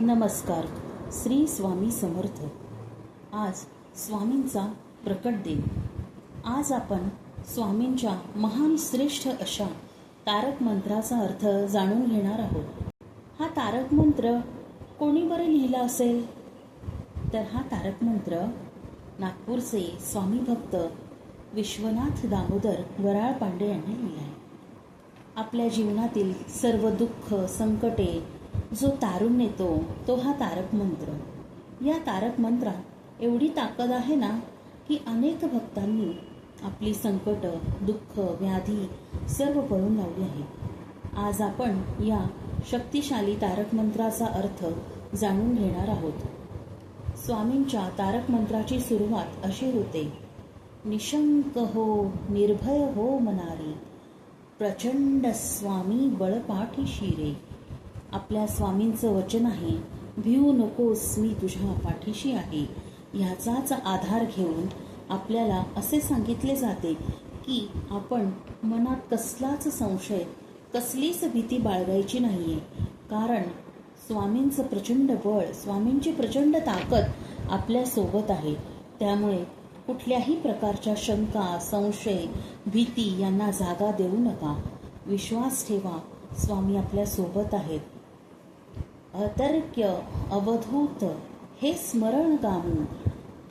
नमस्कार. श्री स्वामी समर्थ. आज स्वामींचा प्रकट दिन. आज आपण स्वामींच्या महान श्रेष्ठ अशा तारक मंत्राचा अर्थ जाणून घेणार आहोत. हा तारक मंत्र कोणी बरं लिहिला असेल? तर हा तारक मंत्र नागपूरचे स्वामी भक्त विश्वनाथ दामोदर वराळ पांडे यांनी लिहिला आहे. आपल्या जीवनातील सर्व दुःख संकटे जो तारून नेतो तो हा तारक मंत्र. या तारक मंत्रात एवढी ताकद आहे ना की अनेक भक्तांनी आपली संकट दुःख व्याधी सर्व पळून लावली आहे. आज आपण या शक्तिशाली तारक मंत्राचा अर्थ जाणून घेणार आहोत. स्वामींच्या तारक मंत्राची सुरुवात अशी होते. निशंक हो निर्भय हो मनारी प्रचंड स्वामी बळपाठी शिरे. आपल्या स्वामींचं वचन आहे भिऊ नकोस मी तुझ्या पाठीशी आहे. ह्याचाच आधार घेऊन आपल्याला असे सांगितले जाते की आपण मनात कसलाच संशय कसलीच भीती बाळगायची नाहीये. कारण स्वामींचं प्रचंड बळ स्वामींची प्रचंड ताकद आपल्यासोबत आहे. त्यामुळे कुठल्याही प्रकारच्या शंका संशय भीती यांना जागा देऊ नका. विश्वास ठेवा स्वामी आपल्यासोबत आहेत. अतर्क्य अवधूत हे स्मरण गामू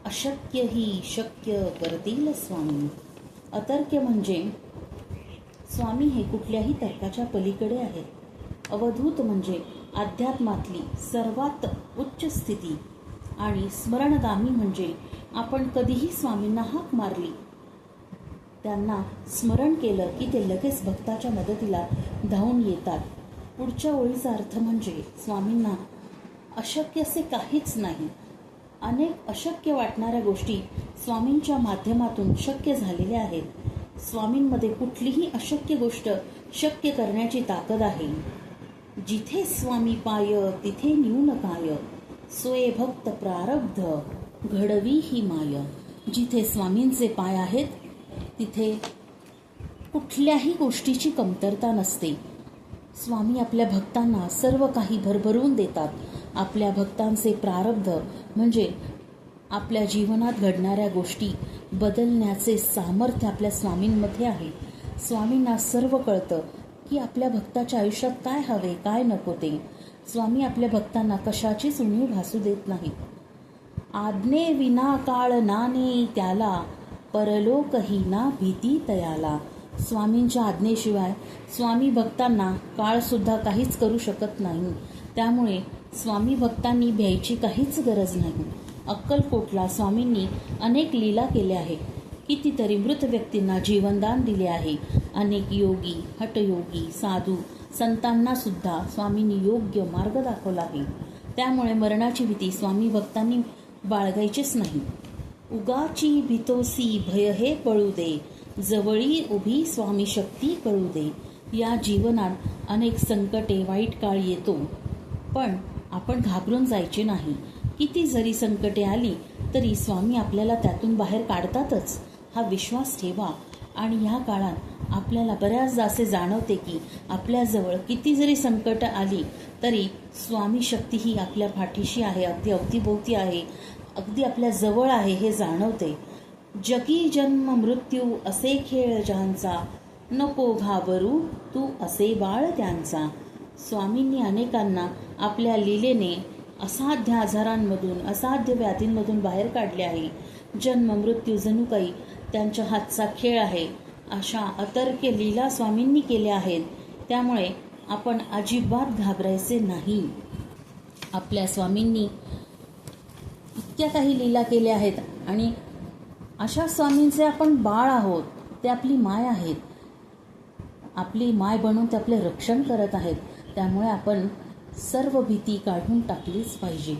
अशक्य ही शक्य करतील स्वामी. अतर्क्य म्हणजे स्वामी हे कुठल्याही तर्काच्या पलीकडे आहेत अवधूत म्हणजे अध्यात्मातली सर्वात उच्च स्थिती. आणि स्मरणगामी म्हणजे आपण कधीही स्वामींना हाक मारली. त्यांना स्मरण केलं की ते लगेच भक्ताच्या मदतीला धावून येतात. पुढच्या ओळीचा अर्थ म्हणजे स्वामींना अशक्य असे काहीच नाही. अनेक अशक्य वाटणाऱ्या गोष्टी स्वामींच्या माध्यमातून शक्य झालेल्या आहेत. स्वामींमध्ये कुठलीही अशक्य गोष्ट शक्य करण्याची ताकद आहे. जिथे स्वामी पाय तिथे न्यून काय. सोय भक्त प्रारब्ध घडवी ही माय. जिथे स्वामींचे पाय आहेत तिथे कुठल्याही गोष्टीची कमतरता नसते. स्वामी आपल्या भक्तांना सर्व काही भरभरून देतात. आपल्या भक्तांचे प्रारब्ध म्हणजे आपल्या जीवनात घडणाऱ्या गोष्टी बदलण्याचे सामर्थ्य आपल्या स्वामींमध्ये आहे. स्वामींना सर्व कळतं की आपल्या भक्ताच्या आयुष्यात काय हवे काय नको ते. स्वामी आपल्या भक्तांना कशाचीच उणीव भासू देत नाही. आज्ञे विना काळ नाने त्याला परलोकही ना भीती तयाला. स्वामींच्या आज्ञेशिवाय स्वामी भक्तांना काळसुद्धा काहीच करू शकत नाही. त्यामुळे स्वामी भक्तांनी भ्यायची काहीच गरज नाही. अक्कलकोटला स्वामींनी अनेक लीला केल्या आहेत. कितीतरी मृत व्यक्तींना जीवनदान दिले आहे. अनेक योगी हटयोगी साधू संतांना सुद्धा स्वामींनी योग्य मार्ग दाखवला आहे. त्यामुळे मरणाची भीती स्वामी भक्तांनी बाळगायचीच नाही. उगाची भीतोसी भय हे पळू दे. जवळी उभी स्वामी शक्ती कळू दे. या जीवनात अनेक संकटे वाईट काळ येतो. पण आपण घाबरून जायचे नाही. किती जरी संकटे आली तरी स्वामी आपल्याला त्यातून बाहेर काढतातच. हा विश्वास ठेवा. आणि ह्या काळात आपल्याला बऱ्याचदा असे जाणवते की आपल्याजवळ किती जरी संकट आली तरी स्वामी शक्ती ही आपल्या पाठीशी आहे अगदी अवतीभोवती आहे. अगदी आपल्या जवळ आहे हे जाणवते. जगी जन्म मृत्यू असे खेळ ज्यांचा नको घाबरू तू असे बाळ त्यांचा. स्वामींनी अनेकांना आपल्या लीलेने असाध्य आजारांमधून असाध्य व्याधींमधून बाहेर काढले आहे. जन्म मृत्यू जणू काही त्यांच्या हातचा खेळ आहे. अशा अतर्क्य लीला स्वामींनी केल्या आहेत. त्यामुळे आपण अजिबात घाबरायचे नाही. आपल्या स्वामींनी इतक्या काही लीला केल्या आहेत आणि अशा स्वामींचे आपण बाळ आहोत ते आपली माय आहेत. आपली माय बनून ते आपले रक्षण करत आहेत. त्यामुळे आपण सर्व भीती काढून टाकलीच पाहिजे.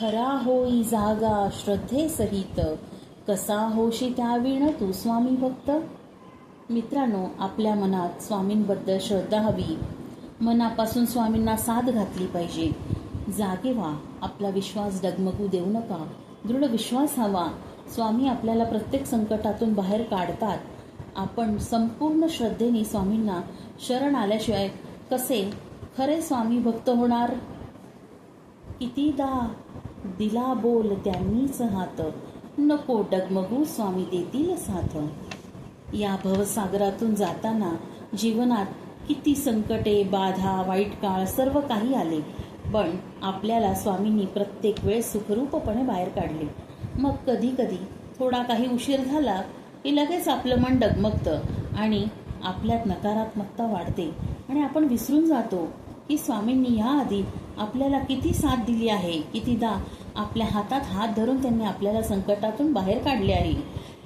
खरा होई जागा श्रद्धे सहित कसा होशी त्याविण तू स्वामी भक्त? मित्रांनो आपल्या मनात स्वामींबद्दल श्रद्धा हवी. मनापासून स्वामींना साथ घातली पाहिजे. जागे व्हा आपला विश्वास डगमगू देऊ नका. दृढ विश्वास हवा. स्वामी आपल्याला प्रत्येक संकटातून बाहेर काढतात. आपण संपूर्ण श्रद्धेने स्वामींना शरण आल्याशिवाय कसे खरे स्वामी भक्त होणार? कितीदा दिला बोल त्यांनीच हात. नको डगमगू स्वामी देतील साथ. या भवसागरातून जाताना जीवनात किती संकटे बाधा वाईट काळ सर्व काही आले. पण आपल्याला स्वामींनी प्रत्येक वेळ सुखरूपपणे बाहेर काढले. मग कधी कधी थोडा काही उशीर झाला की लगेच आपलं मन डगमगतं आणि आपल्यात नकारात्मकता वाढते. आणि आपण विसरून जातो की स्वामींनी याआधी आपल्याला किती साथ दिली आहे कितीदा आपल्या हातात हात धरून त्यांनी आपल्याला संकटातून बाहेर काढले आहे.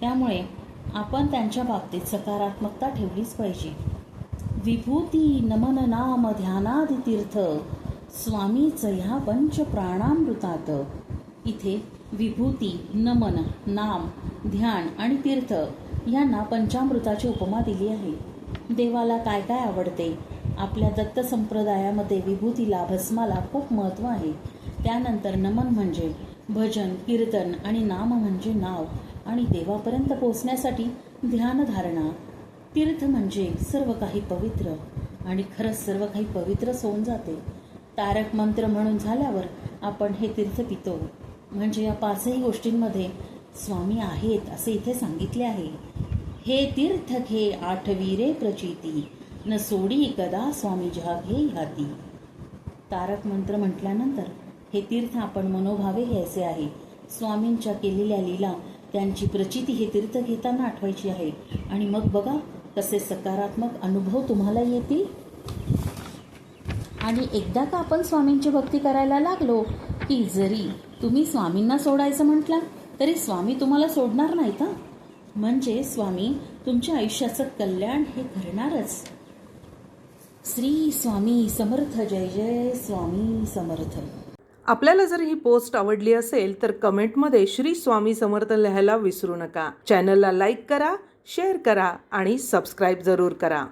त्यामुळे आपण त्यांच्या बाबतीत सकारात्मकता ठेवलीच पाहिजे. विभूती नमन नाम ध्यानादि तीर्थ स्वामीच ह्या पंच प्राणामृतात इथे विभूती नमन नाम ध्यान आणि तीर्थ यांना पंचामृताची उपमा दिली आहे. देवाला काय काय आवडते? आपल्या दत्त संप्रदायामध्ये विभूतीला भस्माला खूप महत्त्व आहे. त्यानंतर नमन म्हणजे भजन कीर्तन आणि नाम म्हणजे नाव आणि देवापर्यंत पोहोचण्यासाठी ध्यानधारणा तीर्थ म्हणजे सर्व काही पवित्र आणि खरंच सर्व काही पवित्रच होऊन जाते. तारक मंत्र म्हणून झाल्यावर आपण हे तीर्थ पितो. म्हणजे या पाचही गोष्टींमध्ये स्वामी आहेत असे इथे सांगितले आहे. हे तीर्थ घे आठवीरे प्रचिती. न सोडी कदा स्वामी घे हाती तारक मंत्र म्हटल्यानंतर हे तीर्थ आपण मनोभावे घ्यायचे आहे. स्वामींच्या केलेल्या लीला त्यांची प्रचिती हे तीर्थ घेताना आठवायची आहे. आणि मग बघा कसे सकारात्मक अनुभव तुम्हाला येतील. आणि एकदा का आपण स्वामींची भक्ती करायला लागलो की जरी तुम्ही स्वामींना सोडायचं म्हटलं तरी स्वामी तुम्हाला सोडणार नाहीत का म्हणजे स्वामी तुमच्या आयुष्याचं कल्याण हे करणारच. श्री स्वामी समर्थ जय जय स्वामी समर्थ. आपल्याला जर ही पोस्ट आवडली असेल तर कमेंटमध्ये श्री स्वामी समर्थ लिहायला विसरू नका. चॅनलला लाईक करा शेअर करा आणि सबस्क्राईब जरूर करा.